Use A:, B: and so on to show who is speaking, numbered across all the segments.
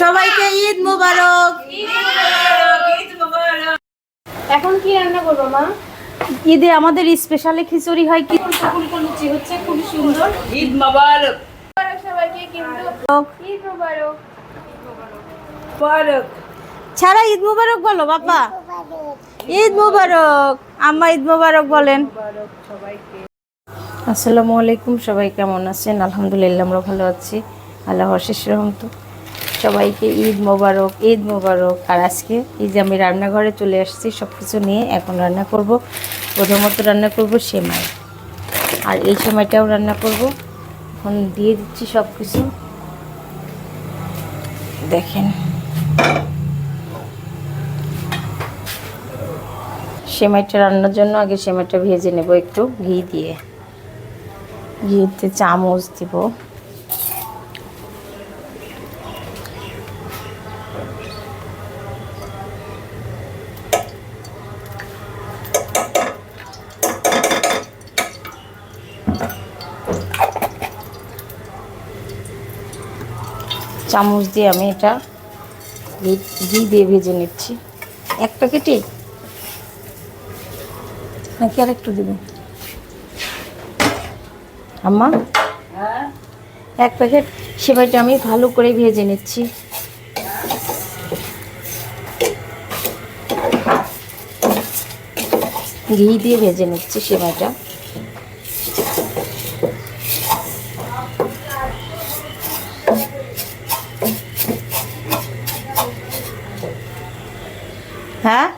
A: সবাইকে ঈদ মোবারক।
B: এখন কি রান্না করব মা?
A: ঈদে আমাদের স্পেশালি খিচুড়ি হয় কি?
B: লুচি হচ্ছে খুব সুন্দর।
C: ঈদ মোবারক।
B: মুবারক সবাইকে কিন্তু ঈদ মুবারক।
C: মোবারক।
A: ছাড়া ঈদ মোবারক বলো বাবা। ঈদ মোবারক। আম্মা ঈদ মোবারক বলেন। আসসালামু আলাইকুম সবাই কেমন আছেন? আলহামদুলিল্লাহ আমরা ভালো আছি। আল্লাহ অশেষ রহমত। সবাইকে ঈদ মোবারক ঈদ মোবারক। আর আজকে এই যে আমি রান্নাঘরে চলে আসছি সব কিছু নিয়ে এখন রান্না করব। প্রথমত রান্না করব সেমাই। আর এই সময়টাও রান্না করব। এখন দিয়ে দিচ্ছি সব কিছু দেখেন। সেমাইটা রান্নার জন্য আগে সেমাইটা ভেজে নেব একটু, ঘি দিয়ে। ঘিতে চামচ দিব। চামচ দিয়ে আমি এটা ঘি দিয়ে ভেজে নিচ্ছি। এক প্যাকেটে? নাকি আর একটু দেবো? আম্মা? এক প্যাকেট সেবাইটা আমি ভালো করে ভেজে নিচ্ছি। ঘি দিয়ে ভেজে নিচ্ছি সেবাইটা। হ্যাঁ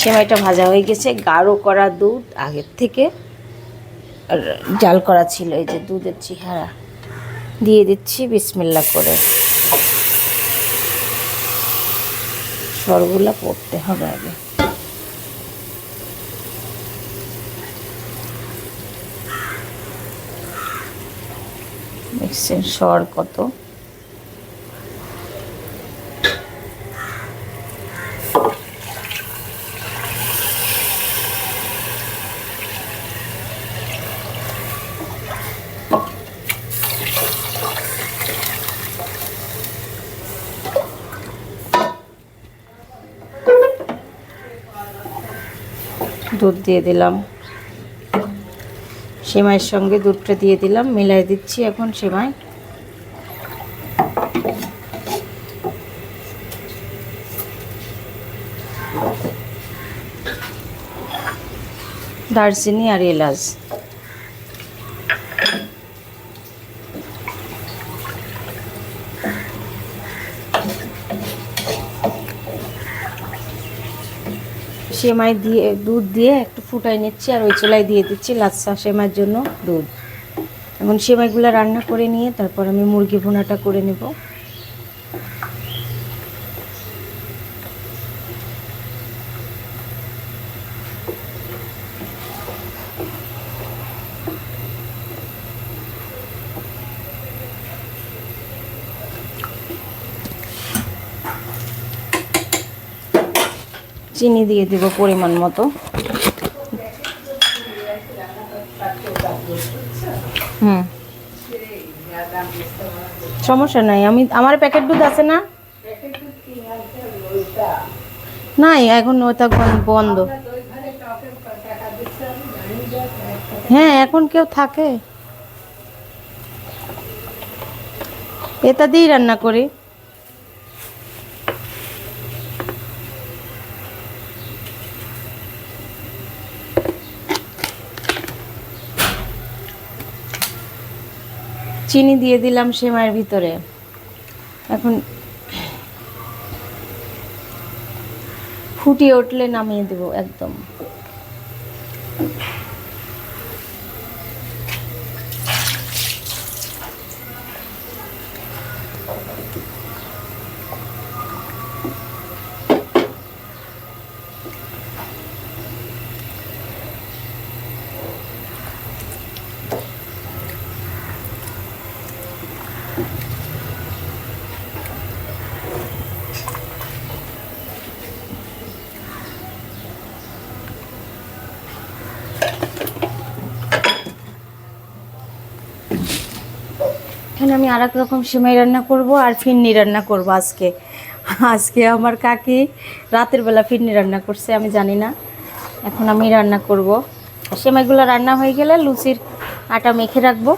A: সেমাইটা ভাজা হয়ে গেছে। গাঢ় করা দুধ আগের থেকে। আর জাল করা ছিল এই যে দুধের চেহারা। দিয়ে দিচ্ছি বিসমিল্লা করে। সরগুলা পড়তে হবে আগে। মিক্সিং স্বর কত? দুধ দিয়ে দিলাম। সেমাইয়ের সঙ্গে দুধটা দিয়ে দিলাম। মিলাই দিচ্ছি এখন সেমাই। দারচিনি আর এলাচ। সেমাই দিয়ে, দুধ দিয়ে একটু ফুটাই নিচ্ছি আর ওই চুলায় দিয়ে দিচ্ছি লাচ্ছা সেমাইয়ের জন্য দুধ। এখন সেমাইগুলো রান্না করে নিয়ে তারপর আমি মুরগি ভুনাটা করে নেব। চিনি দিয়ে দেব পরিমাণ মতো। হুম। সমস্যা নাই, আমি, আমার প্যাকেট দুধ আছে না? নাই, এখন ওটা বন- বন্ধ। হ্যাঁ এখন কেউ থাকে। এটা দিয়েই রান্না করি। চিনি দিয়ে দিলাম সেমাইয়ের ভিতরে। এখন ফুটিয়ে উঠলে নামিয়ে দেব একদম। এখানে আমি আর রকম সেমাই রান্না করব আর ফিরনি রান্না করব আজকে। আজকে আমার কাকি রাতের বেলা ফিরনি রান্না করছে, আমি জানি না। এখন আমি রান্না করব। সেমাইগুলো রান্না হয়ে গেলে লুচির আটা মেখে রাখব।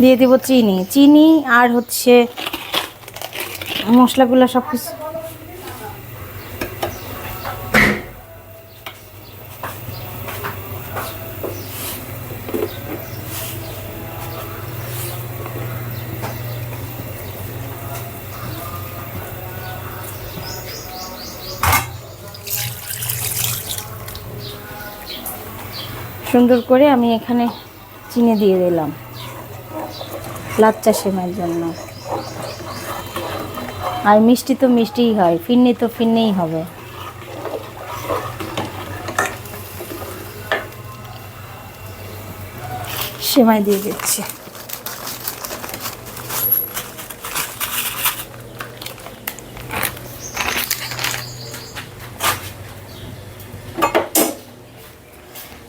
A: দিয়ে দেব চিনি। চিনি আর হচ্ছে মশলাগুলো সব কিছু সুন্দর করে আমি এখানে চিনি দিয়ে দিলাম লাচ্চা সেমাইয়ের জন্য। আর মিষ্টি তো মিষ্টিই হয় ফিরনি তো ফিরনেই হবে। সেমাই দিয়ে দিচ্ছি।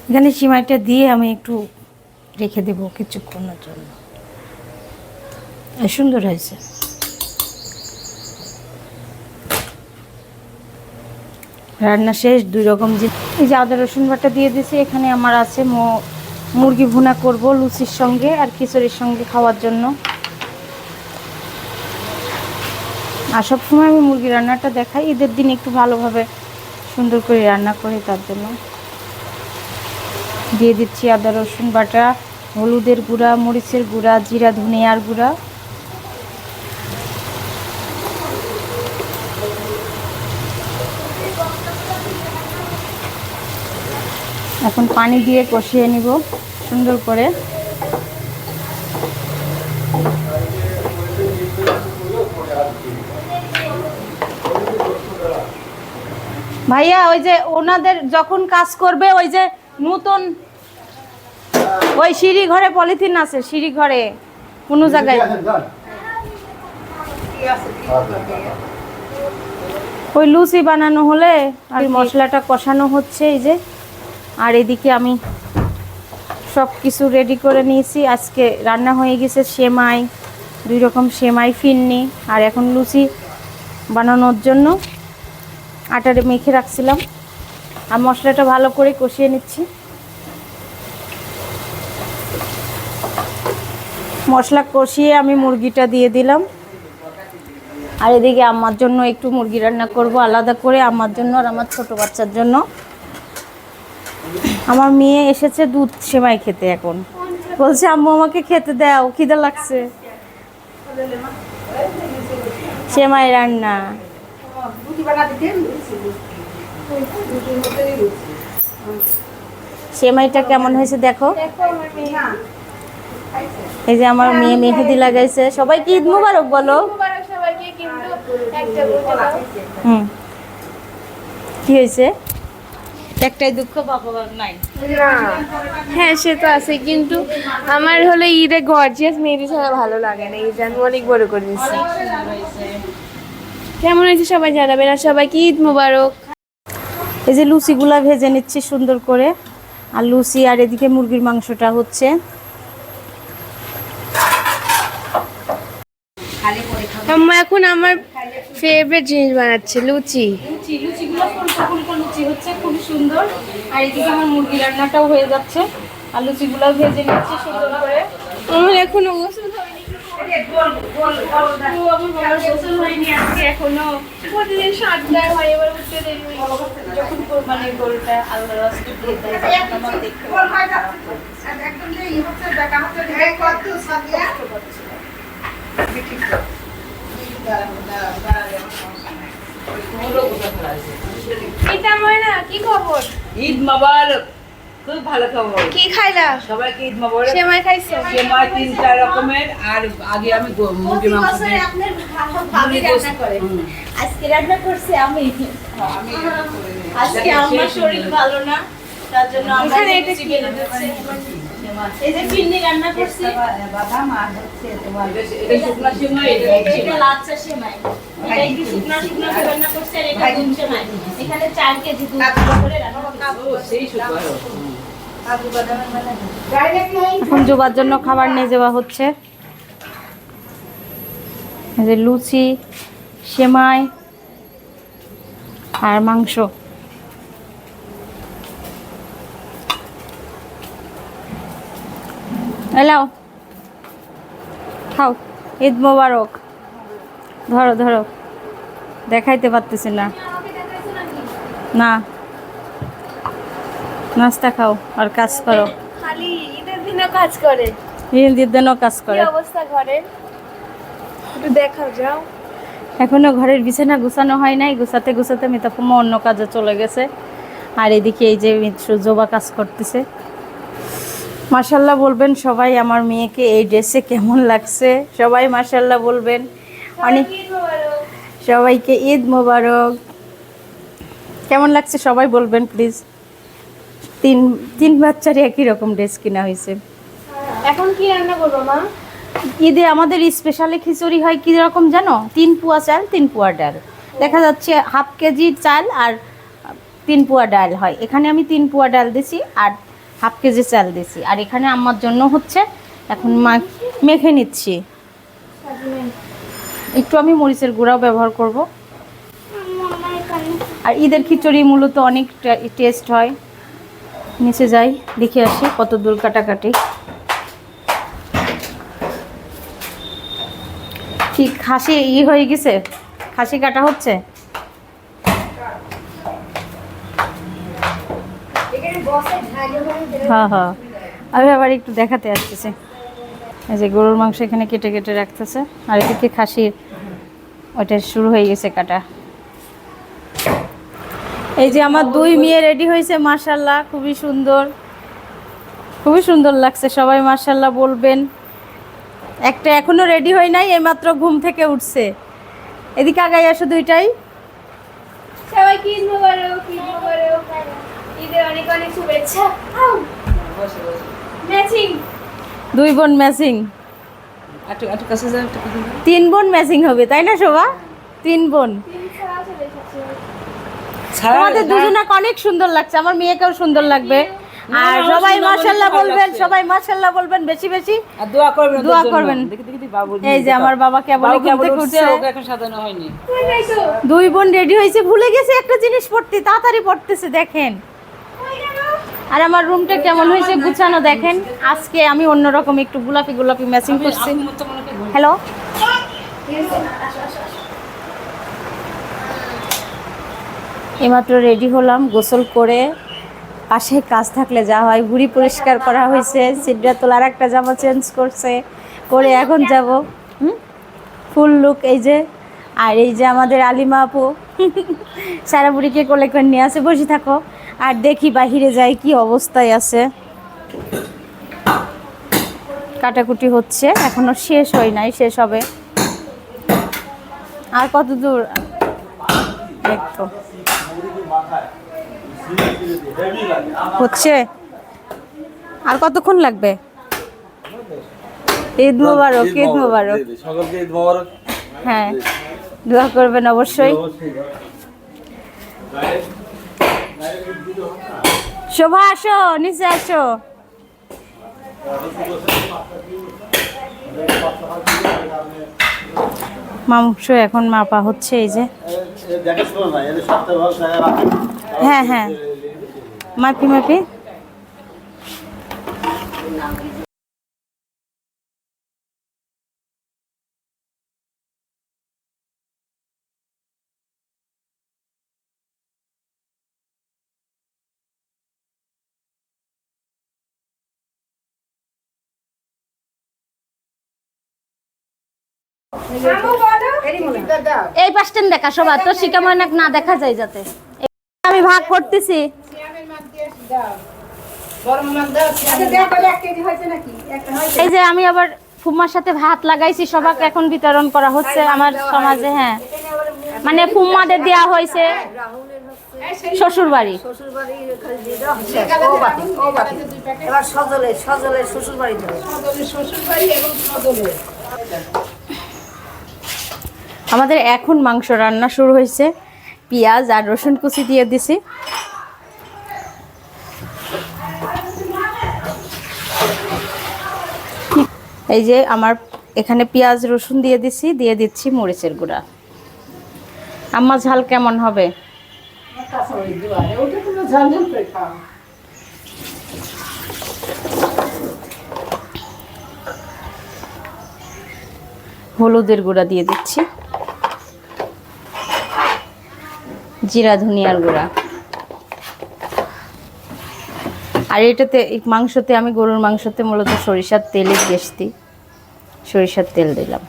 A: এখানে সিমাইটা দিয়ে আমি একটু রেখে দেবো কিছুক্ষণের জন্য। সুন্দর হয়েছে। রান্না শেষ, দুই রকম যে এই যে আদা, রসুন বাটা দিয়ে দিয়েছি, এখানে আমার আছে মুরগি ভুনা করব লুচির সঙ্গে আর খিচুড়ির সঙ্গে খাওয়ার জন্য। আর সবসময় আমি মুরগি রান্নাটা দেখাই, ঈদের দিন একটু ভালোভাবে সুন্দর করে রান্না করি তার জন্য। দিয়ে দিচ্ছি আদা, রসুন বাটা, হলুদের গুঁড়া, মরিচের গুঁড়া, জিরা, ধনিয়ার গুঁড়া। এখন পানি দিয়ে কষিয়ে নিব সুন্দর করে। ভাইয়া, ওই যে ওনাদের যখন কাজ করবে, ওই যে নতুন ওই সিঁড়ি ঘরে পলিথিন আছে সিঁড়ি ঘরে কোনো জায়গায়। ওই লুচি বানানো হলে আর মশলাটা কষানো হচ্ছে এই যে। আর এদিকে আমি সব কিছু রেডি করে নিয়েছি। আজকে রান্না হয়ে গেছে সেমাই দুই রকম সেমাই ফিরনি। আর এখন লুচি বানানোর জন্য আটারে মেখে রাখছিলাম। আর মশলাটা ভালো করে কষিয়ে নিচ্ছি। মশলা কষিয়ে আমি মুরগিটা দিয়ে দিলাম। আর এদিকে আমার জন্য একটু মুরগি রান্না করব, আলাদা করে আমার জন্য আর আমার ছোট বাচ্চার জন্য। আমার মেয়ে এসেছে দুধ সেমাই খেতে এখন। বলছে, আম্মু, আমাকে খেতে দাও, খিদে লাগছে। সেমাই রান্না। সেমাইটা কেমন হয়েছে দেখো? এই যে আমার মেয়ে মেহেদি লাগাইছে। সবাইকে ঈদ মুবারক বলো?
B: মুবারক সবাইকে কিন্তু একটা বলতে দাও।
A: হুম। কি হয়েছে? একটাই দুঃখ বাবা নাই।
B: হ্যাঁ সে তো আছে কিন্তু আমার হলো ঈদে গর্জিয়াস মেহেদি ছাড়া ভালো লাগে না ঈদ আমি অনেক বড় করে দিচ্ছি কেমন হয়েছে সবাই জানাবেন আর সবাইকে ঈদ মুবারক?
A: এই যে লুচিগুলা ভেজে নিচ্ছি সুন্দর করে। আর লুচি আর এদিকে মুরগির মাংসটা হচ্ছে।
B: আম্মা এখন আমার ফেভারিট জিনিস বানাচ্ছে লুচি।
A: লুচি লুচিগুলো ফুলকো ফুলকো লুচি হচ্ছে খুব সুন্দর। আর এদিকে আমার মুরগি রান্নাটাও হয়ে যাচ্ছে। আর লুচিগুলো ভেজে নিচ্ছি সুন্দর করে।
B: আমার
A: এখনও এখনও।
B: প্রতিদিন সাতটায় হয় এবার উঠতে দেরি
A: যখন কোরবানির গরুটা আল্লাহ রাস্তা দিয়ে দেয় তখন আমার দেখতে ভালো লাগে।
B: এটা ময়না কি খবর?
C: ঈদ মোবারক। খুব ভালো খবর
B: কি খাইলা?
C: সবাইকে ঈদ মোবারক
B: সেমাই খাইছো?
C: সেমাই তিন চার রকমের আর আগে আমি মুরগি মাংস দিয়ে মুরগি গোশত হুম।
A: আজকে রান্না করছি আমি।
C: আমি
A: আজকে আমার শরীর ভালো না তার জন্য আমরা
B: এখানে এটা কি?
A: এই যে ফিরনি রান্না করছি।
C: বাদাম আর হচ্ছে তোমার এটা শুকনো সেমাই এটা
A: লাচ্চা সেমাই। এটা একটু শুকনো শুকনো রান্না করছে আর এটা দুধ সেমাই। এখানে চার কেজি দুধ করে রান্না করছে।
C: ও সেই সুপার
A: এখন জোবার জন্য খাবার নিয়ে যাওয়া হচ্ছে। যে লুচি, সেমাই আর মাংস। এলাও খাও। ঈদ মোবারক। ধরো ধরো। দেখাইতে পারতেছি না। না। নাস্তা খাও আর কাজ করো।
B: খালি ঈদের দিনও কাজ করে।
A: ঈদের দিনও কাজ
B: কি
A: করে।
B: অবস্থা ঘরের একটু দেখাও যাও।
A: এখনও ঘরের বিছানা গুছানো হয় নাই গুছাতে গুছাতে মিতাফুমা অন্য কাজে চলে গেছে। আর এদিকে এই যে মিত্র জোবা কাজ করতেছে। মার্শাল্লাহ বলবেন সবাই আমার মেয়েকে এই ড্রেসে কেমন লাগছে। সবাই মার্শাল্লাহ বলবেন। অনেক সবাইকে ঈদ মোবারক। কেমন লাগছে সবাই বলবেন প্লিজ তিন তিন বাচ্চারই একই রকম ড্রেস কিনা হয়েছে।
B: এখন কি রান্না করব মা?
A: ঈদে আমাদের স্পেশালি খিচুড়ি হয় কী রকম জানো? তিন পুয়া চাল তিন পুয়া ডাল। দেখা যাচ্ছে হাফ কেজি চাল আর তিন পুয়া ডাল হয়। এখানে আমি তিন পুয়া ডাল দিছি আর হাফ কেজি চাল দিছি। আর এখানে আমার জন্য হচ্ছে এখন মা- মেখে নিচ্ছি। একটু আমি মরিচের গুঁড়াও ব্যবহার করব। আর ঈদের খিচুড়ি মূলত অনেক টেস্ট হয়। নিচে যাই, দেখে আসি কত দূর কাটাকাটি। কি খাসি ই হয়ে গেছে? খাসি কাটা হচ্ছে? হ্যাঁ হ্যাঁ। আমি আবার একটু দেখাতে আসতেছি। এই যে গরুর মাংস এখানে কেটে কেটে রাখতেছে। আর এদিকে খাসির ওইটা শুরু হয়ে গেছে কাটা। এই যে আমার দুই মেয়ে রেডি হয়েছে মার্শাল্লাহ খুবই সুন্দর। খুবই সুন্দর লাগছে সবাই মার্শাল্লাহ বলবেন। একটা এখনও রেডি হয় নাই এইমাত্র ঘুম থেকে উঠছে। এদিকে আগাই আসো দুইটাই।
B: ঈদের অনেক অনেক শুভেচ্ছা। ম্যাচিং
A: দুই বোন ম্যাচিং তিন বোন ম্যাচিং হবে তাই না শোভা? তিন বোন
B: তিন ছাড়া চলে এসেছে
C: ছাড়া
A: তোমাদের দুজনাকে অনেক সুন্দর লাগছে আমার মেয়েকেও সুন্দর লাগবে। আর সবাই
C: ভালো
A: বলবেন সবাই মাশাল্লাহ বলবেন বেশি বেশি।
C: আর দোয়া করবেন
A: দোয়া করবেন। এই যে আমার বাবা কেবল
C: উঠছে
A: উঠছে
C: ওকে এখন সাজানো হয়নি।
A: দুই বোন রেডি হয়েছে ভুলে গেছে একটা জিনিস পড়তে তাড়াতাড়ি পড়তেছে দেখেন। আর আমার রুমটা কেমন হয়েছে গুছানো দেখেন। আজকে আমি অন্যরকম একটু গোলাপি গোলাপি ম্যাচিং করছি। হ্যালো? এইমাত্র রেডি হলাম, গোসল করে পাশে কাজ থাকলে যা হয় বুড়ি পরিষ্কার করা হয়েছে সিডরা তোলার একটা জামা চেঞ্জ করছে করে এখন যাব ফুল লুক এই যে, আর এই যে আমাদের আলিমা আপু, সারা বুড়িকে কোলে করে নিয়ে আসে, বসে থাকো। আর দেখি বাহিরে যাই, কি অবস্থায় আছে। কাটাকুটি হচ্ছে, এখনও শেষ হয় নাই, শেষ হবে। আর কত দূর? দেখতো হচ্ছে? আর কতক্ষণ লাগবে? ঈদ মোবারক ঈদ মোবারক।
D: সকলকে ঈদ মোবারক।
A: হ্যাঁ দোয়া করবেন অবশ্যই। শোভা আসো নিচে আসো। মাংস এখন মাপা হচ্ছে এই যে। হ্যাঁ হ্যাঁ। মাপি মাপি। এই পাশটেন দেখা সবার তো শিকাময়নাক না দেখা যায় যাতে। আমি ভাগ করতেছি। এই যে আমি আবার ফুম্মার সাথে ভাত লাগাইছি সবাকে এখন বিতরণ করা হচ্ছে আমার সমাজে হ্যাঁ। মানে ফুম্মাদের দেওয়া হয়েছে শ্বশুর বাড়ি
E: এবার সজলে সজলে শ্বশুর বাড়ি
A: আমাদের এখন মাংস রান্না শুরু হয়েছে। পেঁয়াজ আর রসুন কুচি দিয়ে দিছি। এই যে আমার এখানে পেঁয়াজ, রসুন দিয়ে দিছি, দিয়ে দিচ্ছি মরিচের গুঁড়া। আম্মা, ঝাল কেমন হবে? হলুদের গুঁড়া দিয়ে দিচ্ছি। জিরা, ধনিয়ার গুঁড়া। আর এটাতে মাংসতে, আমি গরুর মাংসতে মূলত সরিষার তেলে বেশ দিই সরিষার তেল দিলাম।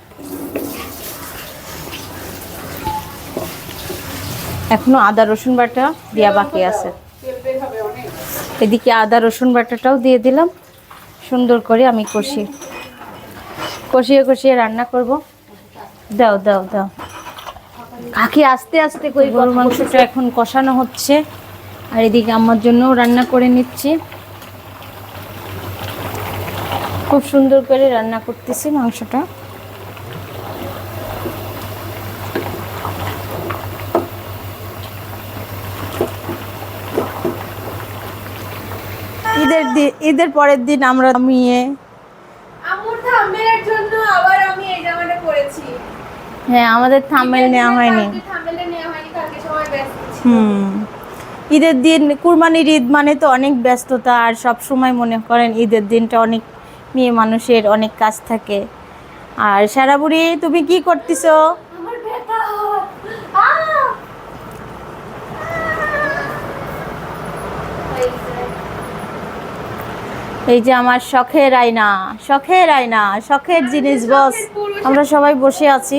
A: এখনও আদা, রসুন বাটা দেওয়া বাকি আছে। এদিকে আদা, রসুন বাটাটাও দিয়ে দিলাম। সুন্দর করে আমি কষি কষিয়ে কষিয়ে রান্না করব। দাও দাও দাও। কাকি আস্তে আস্তে কই গরুর মাংসটা এখন কষানো হচ্ছে। আর এদিকে আমার জন্যও রান্না করে নিচ্ছি। খুব সুন্দর করে রান্না করতেছি মাংসটা। ঈদের দিন ঈদের পরের দিন আমরা মিয়ে
B: আমুর থাম্বেলের জন্য আবার আমি এই জামাটা পরেছি
A: হ্যাঁ আমাদের থামেল নেওয়া হয়নি। হুম। ঈদের দিন কুরবানির ঈদ মানে তো অনেক ব্যস্ততা আর সব সময় মনে করেন ঈদের দিনটা অনেক মেয়ে মানুষের অনেক কাজ থাকে। আর সারা বুড়ি তুমি কি করতেছো?
B: এই যে
A: আমার শখের আয়না শখের আয়না শখের জিনিস বস। আমরা সবাই বসে আছি।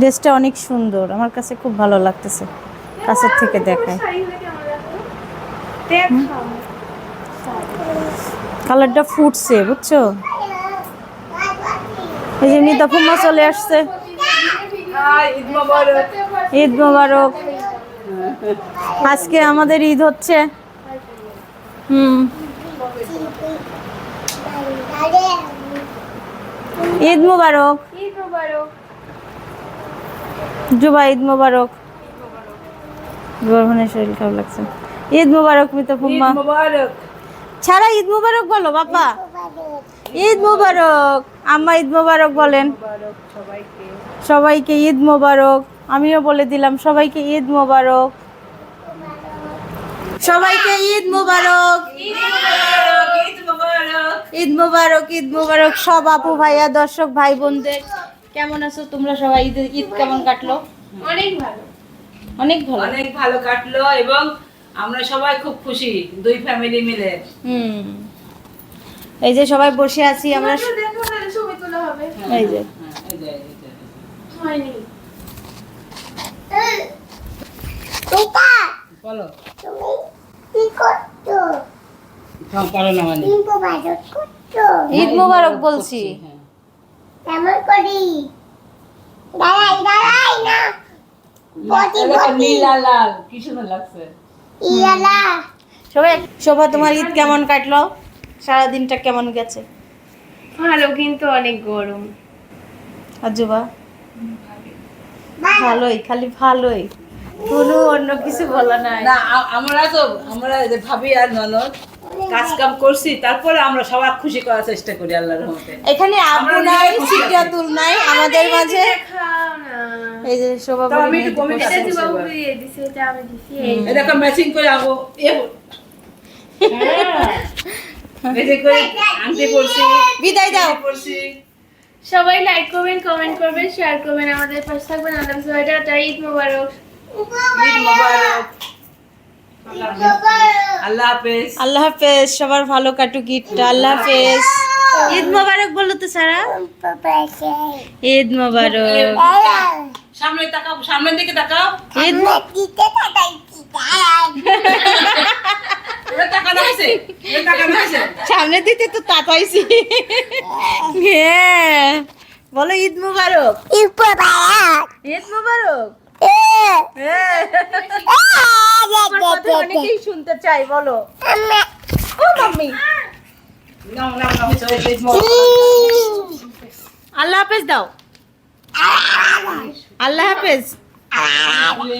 A: ড্রেসটা অনেক সুন্দর আমার কাছে খুব ভালো লাগতেছে কাছের থেকে দেখায়। কালারটা ফুটছে বুঝছ? এই যে নিতা ফুম্মা চলে আসছে।
C: হাই ঈদ মোবারক।
A: ঈদ মোবারক। আজকে আমাদের ঈদ হচ্ছে হুম। ঈদ মোবারক।
B: ঈদ মোবারক।
A: জুবা ঈদ মোবারক। জুবার শরীর খারাপ লাগছে। ঈদ মোবারক মিতা ফুম্মা। ছাড়া ঈদ মোবারক বলো বাবা ঈদ মোবারক। আম্মা ঈদ মোবারক বলেন।
C: সবাইকে
A: সবাইকে ঈদ মোবারক। আমিও বলে দিলাম সবাইকে ঈদ মোবারক। সবাইকে ঈদ মোবারক
C: ঈদ মোবারক।
A: ঈদ মোবারক ঈদ মোবারক। সব আপু ভাইয়া দর্শক ভাই বোনদের। কেমন আছো? তোমরা সবাই ঈদ ঈদ কেমন কাটলো?
B: অনেক ভালো।
A: অনেক ভালো?
C: অনেক ভালো কাটলো এবং আমরা সবাই খুব খুশি দুই ফ্যামিলি মিলে।
A: হুম। এই যে সবাই বসে আছি আমরা
B: দেখো ছবি তোলা হবে।
A: এই যে।
C: হ্যাঁ, এই যে, এই যে।
B: হয়নি।
C: বলো। থাম, পারো না মানে
A: ঈদ মোবারক বলছি।
C: হ্যাঁ।
E: কেমন করি? দাঁড়াই দাঁড়াই না। বটি বটি।
C: নীল লাল কি সুন্দর লাগছে।
E: ইয়ালা
A: সবাই শোভা তোমার ঈদ কেমন কাটলো? সারা দিনটা কেমন গেছে?
B: ভালো কিন্তু অনেক গরম।
A: আজুবা ভালোই খালি ভালোই। কোনো অন্য কিছু বলা নাই।
C: না আমরা তো আমরা যে ভাবি আর ননদ কাজ কাম করছি তারপরে আমরা সবাই খুশি করার চেষ্টা করি আল্লাহর রহমতে।
A: এখানে আব্বু নাই সিদ্ধাতুল নাই আমাদের মাঝে। এই যে শোভা
C: আমি একটু কমে
B: এটা দিয়ে দিছে এটা আমি দিছি এই
C: দেখো ম্যাচিং করে আগো এ হ্যাঁ। এই যে করে পরছি
A: বিদায় দাও।
B: সবাই লাইক করবেন কমেন্ট করবেন শেয়ার করবেন আমাদের পাশে থাকবেন। আল্লাহ টাটা ঈদ মোবারক।
C: ঈদ মোবারক। আল্লাহ হাফেজ।
A: আল্লাহ হাফেজ সবার ভালো কাটুক ঈদটা। আল্লাহ হাফেজ। ঈদ মোবারক বলো তো সারা। ঈদ মোবারক।
C: সামনে তাকাও সামনের দিকে তাকাও।
A: ঈদ সামনে দিতে তো তাতাইছি হ্যাঁ বলো ঈদ মোবারক।
E: Ibu bayak.
A: ঈদ মোবারক। অনেকেই শুনতে চাই বলো। আল্লাহ হাফেজ দাও। আল্লাহ হাফেজ।